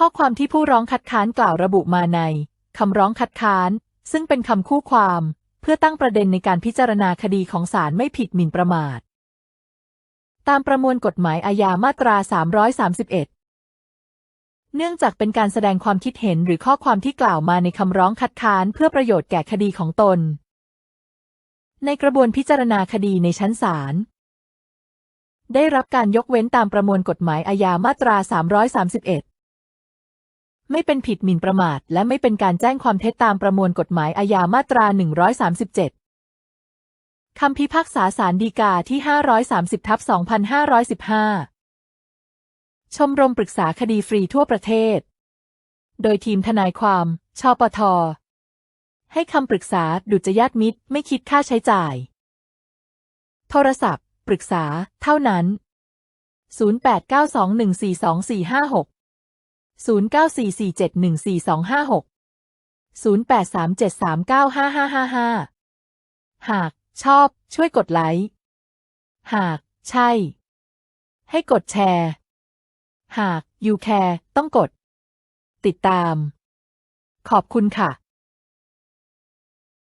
ข้อความที่ผู้ร้องคัดค้านกล่าวระบุมาในคำร้องคัดค้าน ซึ่งเป็นคำคู่ความ เพื่อตั้งประเด็นในการพิจารณาคดีของศาลไม่ผิดหมิ่นประมาท ตามประมวลกฎหมายอาญามาตรา 331 เนื่องจากเป็นการแสดงความคิดเห็นหรือข้อความที่กล่าวมาในคำร้องคัดค้านเพื่อประโยชน์แก่คดีของตน ในกระบวนพิจารณาคดีในชั้นศาลได้รับการยกเว้นตามประมวลกฎหมายอาญามาตรา 331 ไม่เป็นผิดหมิ่นประมาท และไม่เป็นการแจ้งความเท็จตามประมวลกฎหมายอาญามาตรา 137คำพิพากษาศาลฎีกาที่ 530ทับ2515 ชมรมปรึกษาคดีฟรีทั่วประเทศ โดยทีมทนายความ ชปท ให้คำปรึกษาดุจยาติมิตร ไม่คิดค่าใช้จ่าย โทรศัพท์ ปรึกษา เท่านั้น 0892142456 0944714256 0837395555 หาก ชอบ ช่วยกดไลค์ หาก ใช่ ให้กดแชร์ หาก you care ต้องกด ติดตาม ขอบคุณค่ะ